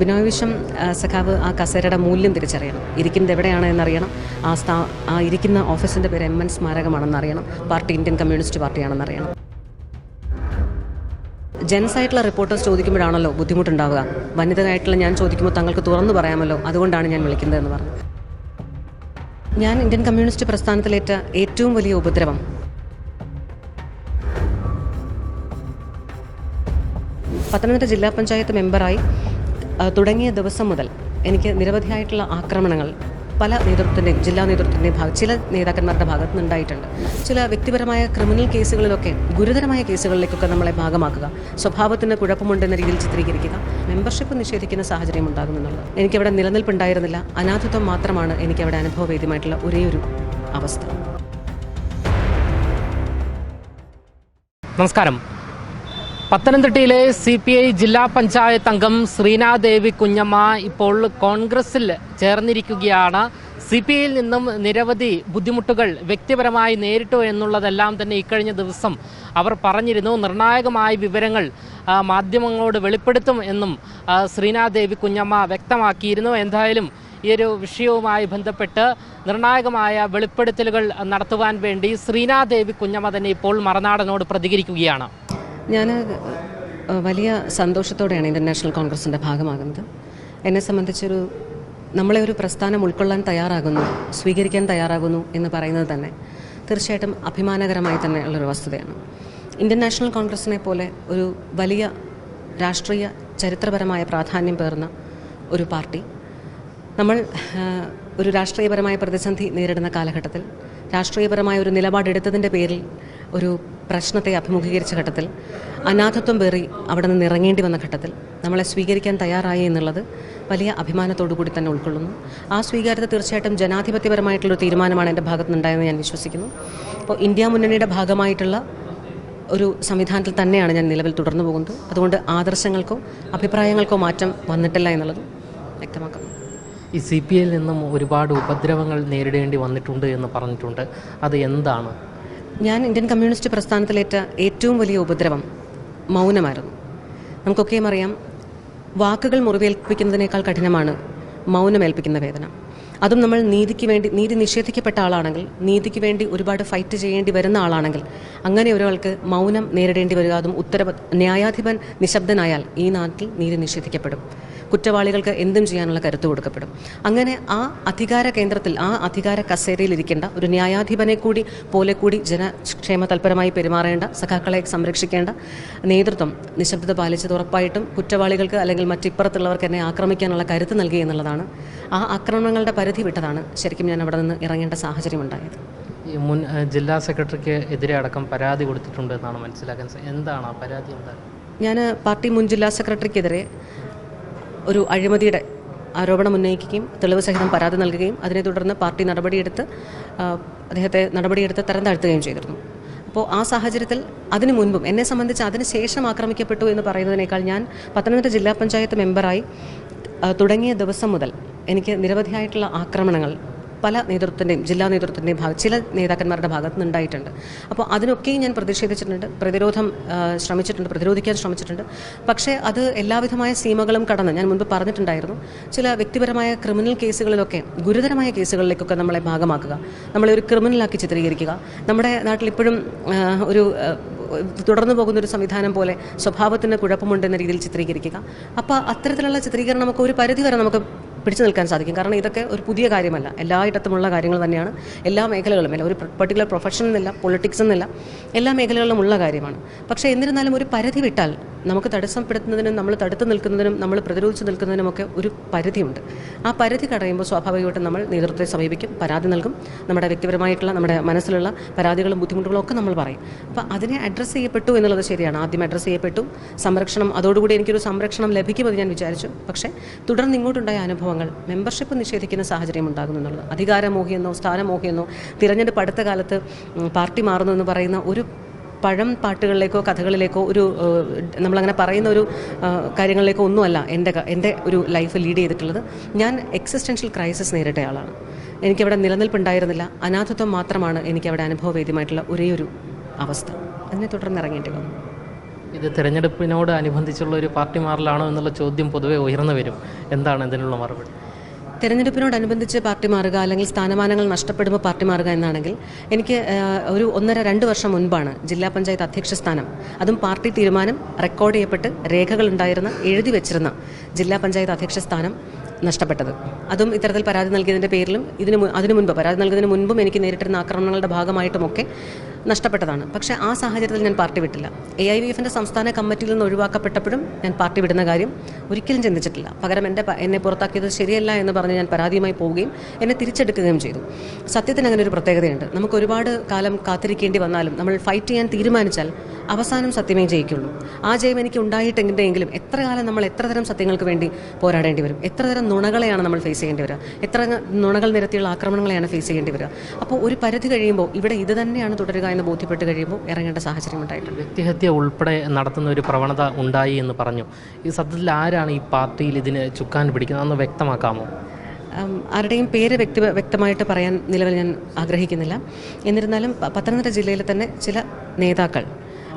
ബിനോയ് വിശ്വം സഖാവ് ആ കസേരയുടെ മൂല്യം തിരിച്ചറിയണം. ഇരിക്കുന്നത് എവിടെയാണ് എന്നറിയണം. ആ സ്ഥാ ആ ഇരിക്കുന്ന ഓഫീസിന്റെ പേര് എം എൻ സ്മാരകമാണെന്നറിയണം. പാർട്ടി ഇന്ത്യൻ കമ്മ്യൂണിസ്റ്റ് പാർട്ടിയാണെന്നറിയണം. ജെൻസ് ആയിട്ടുള്ള റിപ്പോർട്ടേഴ്സ് ചോദിക്കുമ്പോഴാണല്ലോ ബുദ്ധിമുട്ടുണ്ടാവുക. വനിതയായിട്ടുള്ള ഞാൻ ചോദിക്കുമ്പോൾ തങ്ങൾക്ക് തുറന്നു പറയാമല്ലോ. അതുകൊണ്ടാണ് ഞാൻ വിളിക്കുന്നതെന്ന് പറഞ്ഞു. ഞാൻ ഇന്ത്യൻ കമ്മ്യൂണിസ്റ്റ് പ്രസ്ഥാനത്തിലേറ്റ ഏറ്റവും വലിയ ഉപദ്രവം. പത്തനംതിട്ട ജില്ലാ പഞ്ചായത്ത് മെമ്പറായി തുടങ്ങിയ ദിവസം മുതൽ എനിക്ക് നിരവധിയായിട്ടുള്ള ആക്രമണങ്ങൾ പല നേതൃത്വത്തിന്റെയും ജില്ലാ നേതൃത്വത്തിന്റെയും ഭാഗം ചില നേതാക്കന്മാരുടെ ഭാഗത്ത് നിന്നുണ്ടായിട്ടുണ്ട് ചില വ്യക്തിപരമായ ക്രിമിനൽ കേസുകളിലൊക്കെ ഗുരുതരമായ കേസുകളിലേക്കൊക്കെ നമ്മളെ ഭാഗമാക്കുക സ്വഭാവത്തിന് കുഴപ്പമുണ്ടെന്ന രീതിയിൽ ചിത്രീകരിക്കുക മെമ്പർഷിപ്പ് നിഷേധിക്കുന്ന സാഹചര്യം ഉണ്ടാകുമെന്നുള്ളത് എനിക്കവിടെ നിലനിൽപ്പുണ്ടായിരുന്നില്ല. അനാഥത്വം മാത്രമാണ് എനിക്കവിടെ അനുഭവവേദ്യമായിട്ടുള്ള ഒരേ ഒരു അവസ്ഥ. നമസ്കാരം. പത്തനംതിട്ടയിലെ സി പി ഐ ജില്ലാ പഞ്ചായത്ത് അംഗം ശ്രീനാദേവി കുഞ്ഞമ്മ ഇപ്പോൾ കോൺഗ്രസിൽ ചേർന്നിരിക്കുകയാണ്. സി പി ഐയിൽ നിന്നും നിരവധി ബുദ്ധിമുട്ടുകൾ വ്യക്തിപരമായി നേരിട്ടു എന്നുള്ളതെല്ലാം തന്നെ ഇക്കഴിഞ്ഞ ദിവസം അവർ പറഞ്ഞിരുന്നു. നിർണായകമായ വിവരങ്ങൾ മാധ്യമങ്ങളോട് വെളിപ്പെടുത്തും എന്നും ശ്രീനാദേവി കുഞ്ഞമ്മ വ്യക്തമാക്കിയിരുന്നു. എന്തായാലും ഈ ഒരു വിഷയവുമായി ബന്ധപ്പെട്ട് നിർണായകമായ വെളിപ്പെടുത്തലുകൾ നടത്തുവാൻ വേണ്ടി ശ്രീനാദേവി കുഞ്ഞമ്മ തന്നെ ഇപ്പോൾ മറനാടനോട് പ്രതികരിക്കുകയാണ്. ഞാൻ വലിയ സന്തോഷത്തോടെയാണ് ഇന്റർനാഷണൽ നാഷണൽ കോൺഗ്രസിന്റെ ഭാഗമാകുന്നത്. എന്നെ സംബന്ധിച്ചൊരു നമ്മളെ ഒരു പ്രസ്ഥാനം ഉൾക്കൊള്ളാൻ തയ്യാറാകുന്നു സ്വീകരിക്കാൻ തയ്യാറാകുന്നു എന്ന് പറയുന്നത് തന്നെ തീർച്ചയായിട്ടും അഭിമാനകരമായി തന്നെ ഉള്ളൊരു വസ്തുതയാണ്. ഇന്ത്യൻ നാഷണൽ കോൺഗ്രസിനെ പോലെ ഒരു വലിയ രാഷ്ട്രീയ ചരിത്രപരമായ പ്രാധാന്യം പേർന്ന ഒരു പാർട്ടി. നമ്മൾ ഒരു രാഷ്ട്രീയപരമായ പ്രതിസന്ധി നേരിടുന്ന കാലഘട്ടത്തിൽ രാഷ്ട്രീയപരമായ ഒരു നിലപാടെടുത്തതിന്റെ പേരിൽ ഒരു പ്രശ്നത്തെ അഭിമുഖീകരിച്ച ഘട്ടത്തിൽ അനാഥത്വം പേറി അവിടെ നിന്ന് ഇറങ്ങേണ്ടി വന്ന ഘട്ടത്തിൽ നമ്മളെ സ്വീകരിക്കാൻ തയ്യാറായി എന്നുള്ളത് വലിയ അഭിമാനത്തോടു കൂടി തന്നെ ഉൾക്കൊള്ളുന്നു. ആ സ്വീകാര്യത തീർച്ചയായിട്ടും ജനാധിപത്യപരമായിട്ടുള്ളൊരു തീരുമാനമാണ് എന്റെ ഭാഗത്ത് നിന്നുണ്ടായെന്ന് ഞാൻ വിശ്വസിക്കുന്നു. അപ്പോൾ ഇന്ത്യ മുന്നണിയുടെ ഭാഗമായിട്ടുള്ള ഒരു സംവിധാനത്തിൽ തന്നെയാണ് ഞാൻ നിലവിൽ തുടർന്നു പോകുന്നത്. അതുകൊണ്ട് ആദർശങ്ങൾക്കോ അഭിപ്രായങ്ങൾക്കോ മാറ്റം വന്നിട്ടില്ല എന്നുള്ളതും വ്യക്തമാക്കുന്നു ഈ സി പി ഐയിൽ നിന്നും ഒരുപാട് ഉപദ്രവങ്ങൾ നേരിടേണ്ടി വന്നിട്ടുണ്ട് എന്ന് പറഞ്ഞിട്ടുണ്ട്. അത് എന്താണ്? ഞാൻ ഇന്ത്യൻ കമ്മ്യൂണിസ്റ്റ് പ്രസ്ഥാനത്തിലേറ്റ ഏറ്റവും വലിയ ഉപദ്രവം മൗനമായിരുന്നു. നമുക്കൊക്കെയും അറിയാം വാക്കുകൾ മുറിവേൽപ്പിക്കുന്നതിനേക്കാൾ കഠിനമാണ് മൗനമേൽപ്പിക്കുന്ന വേദന. അതും നമ്മൾ നീതിക്ക് വേണ്ടി നീതി നിഷേധിക്കപ്പെട്ട ആളാണെങ്കിൽ നീതിക്ക് വേണ്ടി ഒരുപാട് ഫൈറ്റ് ചെയ്യേണ്ടി വരുന്ന ആളാണെങ്കിൽ അങ്ങനെ ഒരാൾക്ക് മൗനം നേരിടേണ്ടി വരിക അതും ഉത്തരവ് ന്യായാധിപൻ നിശബ്ദനായാൽ ഈ നാട്ടിൽ നീതി നിഷേധിക്കപ്പെടും. കുറ്റവാളികൾക്ക് എന്തും ചെയ്യാനുള്ള കരുത്ത് കൊടുക്കപ്പെടും. അങ്ങനെ ആ അധികാര കേന്ദ്രത്തിൽ ആ അധികാര കസേരയിൽ ഇരിക്കേണ്ട ഒരു ന്യായാധിപനെ കൂടി പോലെ കൂടി ജനക്ഷേമ തൽപരമായി പെരുമാറേണ്ട സഖാക്കളെ സംരക്ഷിക്കേണ്ട നേതൃത്വം നിശബ്ദത പാലിച്ചത് ഉറപ്പായിട്ടും കുറ്റവാളികൾക്ക് അല്ലെങ്കിൽ മറ്റിപ്പുറത്തുള്ളവർക്ക് എന്നെ ആക്രമിക്കാനുള്ള കരുത്ത് നൽകി എന്നുള്ളതാണ് ആ ആക്രമണങ്ങളുടെ പരിധി വിട്ടതാണ് ശരിക്കും ഞാൻ അവിടെ നിന്ന് ഇറങ്ങേണ്ട സാഹചര്യം ഉണ്ടായത്. ഈ മുൻ ജില്ലാ സെക്രട്ടറിക്ക് എതിരെ അടക്കം പരാതി കൊടുത്തിട്ടുണ്ട് എന്നാണ് മനസ്സിലാക്കാൻ എന്താണ് ആ പരാതി എന്താണ് ഞാൻ പാർട്ടി മുൻ ജില്ലാ സെക്രട്ടറിക്കെതിരെ ഒരു അഴിമതിയുടെ ആരോപണം ഉന്നയിക്കുകയും തെളിവ് സഹിതം പരാതി നൽകുകയും അതിനെ തുടർന്ന് പാർട്ടി നടപടിയെടുത്ത് അദ്ദേഹത്തെ നടപടിയെടുത്ത് തരം താഴ്ത്തുകയും ചെയ്തിരുന്നു. അപ്പോൾ ആ സാഹചര്യത്തിൽ അതിനു മുൻപും എന്നെ സംബന്ധിച്ച് അതിന് ശേഷം ആക്രമിക്കപ്പെട്ടു എന്ന് പറയുന്നതിനേക്കാൾ ഞാൻ പത്തനംതിട്ട ജില്ലാ പഞ്ചായത്ത് മെമ്പറായി തുടങ്ങിയ ദിവസം മുതൽ എനിക്ക് നിരവധിയായിട്ടുള്ള ആക്രമണങ്ങൾ പല നേതൃത്വത്തിന്റെയും ജില്ലാ നേതൃത്വത്തിന്റെയും ഭാഗം ചില നേതാക്കന്മാരുടെ ഭാഗത്ത് നിന്നുണ്ടായിട്ടുണ്ട് അപ്പോൾ അതിനൊക്കെയും ഞാൻ പ്രതിഷേധിച്ചിട്ടുണ്ട് പ്രതിരോധം ശ്രമിച്ചിട്ടുണ്ട് പ്രതിരോധിക്കാൻ ശ്രമിച്ചിട്ടുണ്ട്. പക്ഷേ അത് എല്ലാവിധമായ സീമകളും കടന്ന് ഞാൻ മുൻപ് പറഞ്ഞിട്ടുണ്ടായിരുന്നു ചില വ്യക്തിപരമായ ക്രിമിനൽ കേസുകളിലൊക്കെ ഗുരുതരമായ കേസുകളിലേക്കൊക്കെ നമ്മളെ ഭാഗമാക്കുക. നമ്മളെ ഒരു ക്രിമിനലാക്കി ചിത്രീകരിക്കുക. നമ്മുടെ നാട്ടിൽ ഇപ്പോഴും ഒരു തുടർന്നു പോകുന്ന ഒരു സംവിധാനം പോലെ സ്വഭാവത്തിന് കുഴപ്പമുണ്ടെന്ന രീതിയിൽ ചിത്രീകരിക്കുക. അപ്പോൾ അത്തരത്തിലുള്ള ചിത്രീകരണം നമുക്ക് ഒരു പരിധി വരെ നമുക്ക് പിടിച്ചു നിൽക്കാൻ സാധിക്കും. കാരണം ഇതൊക്കെ ഒരു പുതിയ കാര്യമല്ല. എല്ലായിടത്തുമുള്ള കാര്യങ്ങൾ തന്നെയാണ്. എല്ലാ മേഖലകളും അല്ല ഒരു പർട്ടിക്കുലർ പ്രൊഫഷൻ എന്നില്ല പൊളിറ്റിക്സ് എന്നില്ല എല്ലാ മേഖലകളിലും ഉള്ള കാര്യമാണ്. പക്ഷേ എന്നിരുന്നാലും ഒരു പരിധി വിട്ടാൽ നമുക്ക് തടസ്സപ്പെടുത്തുന്നതിനും നമ്മൾ തടുത്തു നിൽക്കുന്നതിനും നമ്മൾ പ്രതിരോധിച്ച് നിൽക്കുന്നതിനുമൊക്കെ ഒരു പരിധിയുണ്ട്. ആ പരിധി കടയുമ്പോൾ സ്വാഭാവികമായിട്ടും നമ്മൾ നേതൃത്വത്തെ സമീപിക്കും പരാതി നൽകും. നമ്മുടെ വ്യക്തിപരമായിട്ടുള്ള നമ്മുടെ മനസ്സിലുള്ള പരാതികളും ബുദ്ധിമുട്ടുകളും ഒക്കെ നമ്മൾ പറയും. അപ്പോൾ അതിനെ അഡ്രസ്സ് ചെയ്യപ്പെട്ടു എന്നുള്ളത് ശരിയാണ്. ആദ്യം അഡ്രസ്സ് ചെയ്യപ്പെട്ടു. സംരക്ഷണം അതോടുകൂടി എനിക്കൊരു സംരക്ഷണം ലഭിക്കുമെന്ന് ഞാൻ വിചാരിച്ചു. പക്ഷേ തുടർന്ന് ഇങ്ങോട്ടുണ്ടായ അനുഭവങ്ങൾ മെമ്പർഷിപ്പ് നിഷേധിക്കുന്ന സാഹചര്യം ഉണ്ടാകുന്നു എന്നുള്ളത്. അധികാരമോഹിയെന്നോ സ്ഥാനമോഹിയെന്നോ തിരഞ്ഞെടുപ്പ് അടുത്ത കാലത്ത് പാർട്ടി മാറുന്നു എന്ന് പറയുന്ന ഒരു പഴം പാട്ടുകളിലേക്കോ കഥകളിലേക്കോ ഒരു നമ്മളങ്ങനെ പറയുന്ന ഒരു കാര്യങ്ങളിലേക്കോ ഒന്നുമല്ല എന്റെ എന്റെ ഒരു ലൈഫ് ലീഡ് ചെയ്തിട്ടുള്ളത്. ഞാൻ എക്സിസ്റ്റൻഷ്യൽ ക്രൈസിസ് നേരിട്ട ആളാണ്. എനിക്കവിടെ നിലനിൽപ്പുണ്ടായിരുന്നില്ല. അനാഥത്വം മാത്രമാണ് എനിക്കവിടെ അനുഭവവേദ്യമായിട്ടുള്ള ഒരേ ഒരു അവസ്ഥ. അതിനെ തുടർന്ന് ഇറങ്ങേണ്ടി വന്നു. ഇത് തെരഞ്ഞെടുപ്പിനോട് അനുബന്ധിച്ചുള്ള ഒരു പാർട്ടി മാറലാണോ എന്നുള്ള ചോദ്യം പൊതുവെ ഉയർന്നു വരും. എന്താണ് ഇതിനുള്ള മറുപടി? തെരഞ്ഞെടുപ്പിനോടനുബന്ധിച്ച് പാർട്ടി മാറുക അല്ലെങ്കിൽ സ്ഥാനമാനങ്ങൾ നഷ്ടപ്പെടുമ്പോൾ പാർട്ടി മാറുക എന്നാണെങ്കിൽ എനിക്ക് ഒരു ഒന്നര രണ്ട് വർഷം മുൻപാണ് ജില്ലാ പഞ്ചായത്ത് അധ്യക്ഷ സ്ഥാനം. അതും പാർട്ടി തീരുമാനം റെക്കോർഡ് ചെയ്യപ്പെട്ട് രേഖകൾ ഉണ്ടായിരുന്ന എഴുതി വെച്ചിരുന്ന ജില്ലാ പഞ്ചായത്ത് അധ്യക്ഷ സ്ഥാനം നഷ്ടപ്പെട്ടത്. അതും ഇത്തരത്തിൽ പരാതി നൽകിയതിന്റെ പേരിലും ഇതിന് അതിനു മുൻപ് പരാതി നൽകുന്നതിന് മുൻപും എനിക്ക് നേരിട്ടിരുന്ന ആക്രമണങ്ങളുടെ ഭാഗമായിട്ടുമൊക്കെ നഷ്ടപ്പെട്ടതാണ്. പക്ഷേ ആ സാഹചര്യത്തിൽ ഞാൻ പാർട്ടി വിട്ടില്ല. എ ഐ വി എഫിന്റെ സംസ്ഥാന കമ്മിറ്റിയിൽ നിന്ന് ഒഴിവാക്കപ്പെട്ടപ്പോഴും ഞാൻ പാർട്ടി വിടുന്ന കാര്യം ഒരിക്കലും ചിന്തിച്ചിട്ടില്ല. പകരം എന്റെ എന്നെ പുറത്താക്കിയത് ശരിയല്ല എന്ന് പറഞ്ഞ് ഞാൻ പരാതിയുമായി പോവുകയും എന്നെ തിരിച്ചെടുക്കുകയും ചെയ്തു. സത്യത്തിന് അങ്ങനെ ഒരു പ്രത്യേകതയുണ്ട്. നമുക്ക് ഒരുപാട് കാലം കാത്തിരിക്കേണ്ടി വന്നാലും നമ്മൾ ഫൈറ്റ് ചെയ്യാൻ തീരുമാനിച്ചാൽ അവസാനം സത്യമേ ജയിക്കുള്ളൂ. ആ ജയം എനിക്ക് ഉണ്ടായിട്ടുണ്ടെങ്കിലും എത്ര കാലം നമ്മൾ എത്ര തരം സത്യങ്ങൾക്ക് വേണ്ടി പോരാടേണ്ടി വരും? എത്ര തരം നുണകളെയാണ് നമ്മൾ ഫേസ് ചെയ്യേണ്ടി വരിക? എത്ര നുണകൾ നിരത്തിയുള്ള ആക്രമണങ്ങളെയാണ് ഫേസ് ചെയ്യേണ്ടി വരിക? അപ്പോൾ ഒരു പരിധി കഴിയുമ്പോൾ ഇവിടെ ഇത് തന്നെയാണ് തുടരുക എന്ന് ബോധ്യപ്പെട്ട് കഴിയുമ്പോൾ ഇറങ്ങേണ്ട സാഹചര്യം ഉണ്ടായിട്ടുണ്ട്. വ്യക്തിഹത്യ ഉൾപ്പെടെ നടത്തുന്ന ഒരു പ്രവണത ഉണ്ടായി എന്ന് പറഞ്ഞു. ഈ സത്യത്തിൽ ആരാണ് ഈ പാർട്ടിയിൽ ഇതിന് ചുക്കാൻ പിടിക്കുന്നത്? അന്ന് വ്യക്തമാക്കാമോ? ആരുടെയും പേര് വ്യക്തി വ്യക്തമായിട്ട് പറയാൻ നിലവിൽ ഞാൻ ആഗ്രഹിക്കുന്നില്ല. എന്നിരുന്നാലും പത്തനംതിട്ട ജില്ലയിലെ തന്നെ ചില നേതാക്കൾ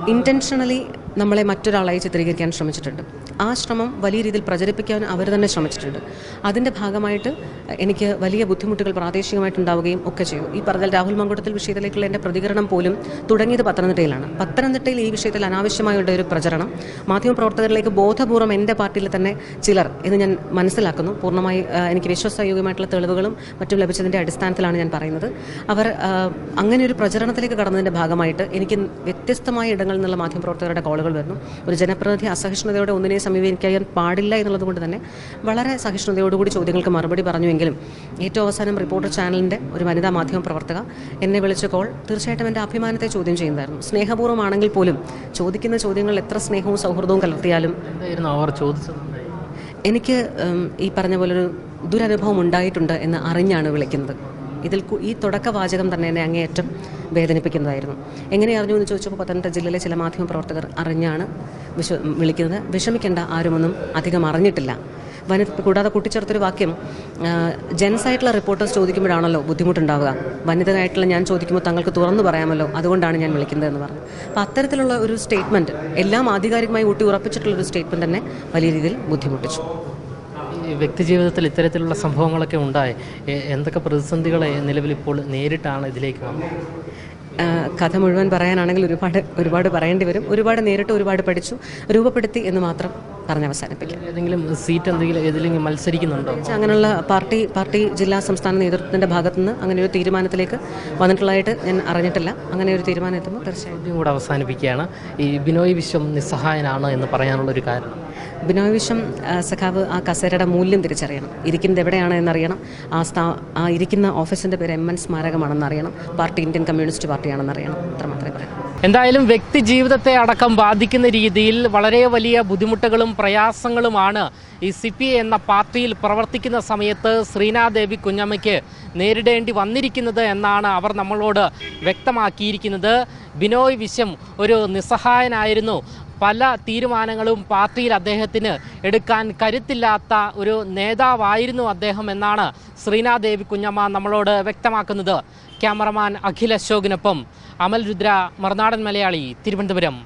ഇന്റൻഷണലി നമ്മളെ മറ്റൊരാളായി ചിത്രീകരിക്കാൻ ശ്രമിച്ചിട്ടുണ്ട്. ആ ശ്രമം വലിയ രീതിയിൽ പ്രചരിപ്പിക്കാൻ അവർ തന്നെ ശ്രമിച്ചിട്ടുണ്ട്. അതിന്റെ ഭാഗമായിട്ട് എനിക്ക് വലിയ ബുദ്ധിമുട്ടുകൾ പ്രാദേശികമായിട്ടുണ്ടാവുകയും ഒക്കെ ചെയ്തു. ഈ പറഞ്ഞാൽ രാഹുൽ മങ്കുടത്തിൽ വിഷയത്തിലേക്കുള്ള എന്റെ പ്രതികരണം പോലും തുടങ്ങിയത് പത്തനംതിട്ടയിലാണ്. പത്തനംതിട്ടയിൽ ഈ വിഷയത്തിൽ അനാവശ്യമായുള്ള ഒരു പ്രചരണം മാധ്യമപ്രവർത്തകരിലേക്ക് ബോധപൂർവം എന്റെ പാർട്ടിയിൽ തന്നെ ചിലർ എന്ന് ഞാൻ മനസ്സിലാക്കുന്നു. പൂർണമായി എനിക്ക് വിശ്വാസയോഗ്യമായിട്ടുള്ള തെളിവുകളും മറ്റും ലഭിച്ചതിന്റെ അടിസ്ഥാനത്തിലാണ് ഞാൻ പറയുന്നത്. അവർ അങ്ങനെ ഒരു പ്രചരണത്തിലേക്ക് കടന്നതിന്റെ ഭാഗമായിട്ട് എനിക്ക് വ്യത്യസ്തമായ ഇടങ്ങളിൽ നിന്നുള്ള മാധ്യമപ്രവർത്തകരുടെ കോളുകൾ വരുന്നു. ഒരു ജനപ്രതിനിധി അസഹിഷ്ണുതയോടെ ഒന്നിനെ സമീപിക്കാൻ പാടില്ല എന്നുള്ളത് കൊണ്ട് തന്നെ വളരെ സഹിഷ്ണുതയോടുകൂടി ചോദ്യങ്ങൾക്ക് മറുപടി പറഞ്ഞുവെങ്കിലും ഏറ്റവും അവസാനം റിപ്പോർട്ടർ ചാനലിന്റെ ഒരു വനിതാ മാധ്യമ പ്രവർത്തക എന്നെ വിളിച്ച കോൾ തീർച്ചയായിട്ടും എന്റെ അഭിമാനത്തെ ചോദ്യം ചെയ്യുന്നതായിരുന്നു സ്നേഹപൂർവമാണെങ്കിൽ പോലും ചോദിക്കുന്ന ചോദ്യങ്ങൾ എത്ര സ്നേഹവും സൗഹൃദവും കലർത്തിയാലും എന്തായിരുന്നു അവർ ചോദിച്ചത്? എനിക്ക് ഈ പറഞ്ഞ പോലൊരു ദുരനുഭവം ഉണ്ടായിട്ടുണ്ട് എന്ന് അറിഞ്ഞാണ് വിളിക്കുന്നത് ഇതിൽ ഈ തുടക്കവാചകം തന്നെ എന്നെ അങ്ങേയറ്റം വേദനിപ്പിക്കുന്നതായിരുന്നു. എങ്ങനെ അറിഞ്ഞു എന്ന് ചോദിച്ചപ്പോൾ പത്തനംതിട്ട ജില്ലയിലെ ചില മാധ്യമ പ്രവർത്തകർ അറിഞ്ഞാണ് വിശ്വ വിളിക്കുന്നത്. വിഷമിക്കേണ്ട ആരുമൊന്നും അധികം അറിഞ്ഞിട്ടില്ല. വന കൂടാതെ കൂട്ടിച്ചേർത്തൊരു വാക്യം ജെൻസ് ആയിട്ടുള്ള റിപ്പോർട്ടേഴ്സ് ചോദിക്കുമ്പോഴാണല്ലോ ബുദ്ധിമുട്ടുണ്ടാവുക. വനിതയായിട്ടുള്ള ഞാൻ ചോദിക്കുമ്പോൾ തങ്ങൾക്ക് തുറന്നു പറയാമല്ലോ. അതുകൊണ്ടാണ് ഞാൻ വിളിക്കുന്നത് എന്ന് പറഞ്ഞു. അപ്പോൾ അത്തരത്തിലുള്ള ഒരു സ്റ്റേറ്റ്മെന്റ് എല്ലാം ആധികാരികമായി ഊട്ടി ഉറപ്പിച്ചിട്ടുള്ള ഒരു സ്റ്റേറ്റ്മെന്റ് തന്നെ വലിയ രീതിയിൽ ബുദ്ധിമുട്ടിച്ചു. ഈ വ്യക്തി ജീവിതത്തിൽ ഇത്തരത്തിലുള്ള സംഭവങ്ങളൊക്കെ ഉണ്ടായി. എന്തൊക്കെ പ്രതിസന്ധികളെ നിലവിൽ ഇപ്പോൾ നേരിട്ടാണ് ഇതിലേക്ക് വന്നത്? കഥ മുഴുവൻ പറയാനാണെങ്കിൽ ഒരുപാട് ഒരുപാട് പറയേണ്ടി വരും. ഒരുപാട് നേരിട്ട് ഒരുപാട് പഠിച്ചു. രൂപപ്പെടുത്തി എന്ന് മാത്രം പറഞ്ഞ് അവസാനിപ്പിക്കാം. ഏതെങ്കിലും സീറ്റ് എന്തെങ്കിലും ഏതെങ്കിലും മത്സരിക്കുന്നുണ്ടോ? അങ്ങനെയുള്ള പാർട്ടി പാർട്ടി ജില്ലാ സംസ്ഥാന നേതൃത്വത്തിന്റെ ഭാഗത്തുനിന്ന് അങ്ങനെ ഒരു തീരുമാനത്തിലേക്ക് വന്നിട്ടുള്ളതായിട്ട് ഞാൻ അറിഞ്ഞിട്ടില്ല. അങ്ങനെ ഒരു തീരുമാനം എത്തുമ്പോൾ തീർച്ചയായും. കൂടെ അവസാനിപ്പിക്കുകയാണ്. ഈ ബിനോയ് വിശ്വം നിസ്സഹായനാണ് എന്ന് പറയാനുള്ള ഒരു കാരണം? ബിനോയ് വിശ്വം സഖാവ് ആ കസേരയുടെ മൂല്യം തിരിച്ചറിയണം. ഇരിക്കുന്നത് എവിടെയാണ് എന്നറിയണം. ആ സ്ഥാ ആ ഇരിക്കുന്ന ഓഫീസിന്റെ പേര് എം എൻ സ്മാരകമാണെന്ന് അറിയണം. പാർട്ടി ഇന്ത്യൻ കമ്മ്യൂണിസ്റ്റ് പാർട്ടിയാണെന്ന് അറിയണം. അത്ര മാത്രമേ പറയാം എന്തായാലും വ്യക്തി ജീവിതത്തെ അടക്കം ബാധിക്കുന്ന രീതിയിൽ വളരെ വലിയ ബുദ്ധിമുട്ടുകളും പ്രയാസങ്ങളുമാണ് ഈ സി പി ഐ എന്ന പാർട്ടിയിൽ പ്രവർത്തിക്കുന്ന സമയത്ത് ശ്രീനാദേവി കുഞ്ഞമ്മയ്ക്ക് നേരിടേണ്ടി വന്നിരിക്കുന്നത് എന്നാണ് അവർ നമ്മളോട് വ്യക്തമാക്കിയിരിക്കുന്നത്. ബിനോയ് വിശ്വം ഒരു നിസ്സഹായനായിരുന്നു. പല തീരുമാനങ്ങളും പാർട്ടിയിൽ അദ്ദേഹത്തിന് എടുക്കാൻ കരുത്തില്ലാത്ത ഒരു നേതാവായിരുന്നു അദ്ദേഹം എന്നാണ് ശ്രീനാദേവി കുഞ്ഞമ്മ നമ്മളോട് വ്യക്തമാക്കുന്നത്. ക്യാമറമാൻ അഖിൽ അശോകിനൊപ്പം അമൽ രുദ്ര മറുനാടൻ മലയാളി തിരുവനന്തപുരം.